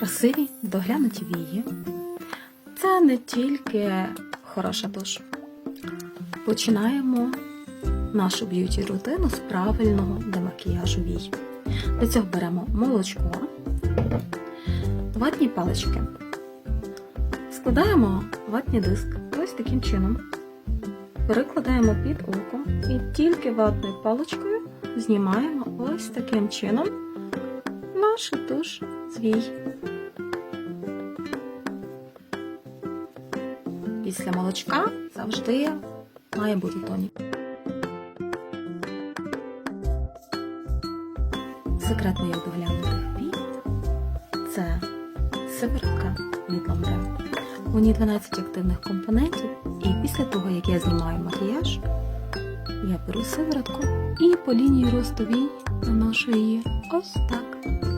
Красиві доглянуті вії. Це не тільки хороша душ. Починаємо нашу б'юті рутину з правильного демакіяжу вій. Для цього беремо молочко, ватні палички. Складаємо ватний диск ось таким чином. Перекладаємо під око і тільки ватною паличкою знімаємо ось таким чином нашу туш з вій. Після молочка завжди має бути тонік. Секрет моїх доглянутих вій – це сиворотка від ламбре. У ній 12 активних компонентів, і після того, як я знімаю макіяж, я беру сиворотку і по лінії росту вій наношу її ось так.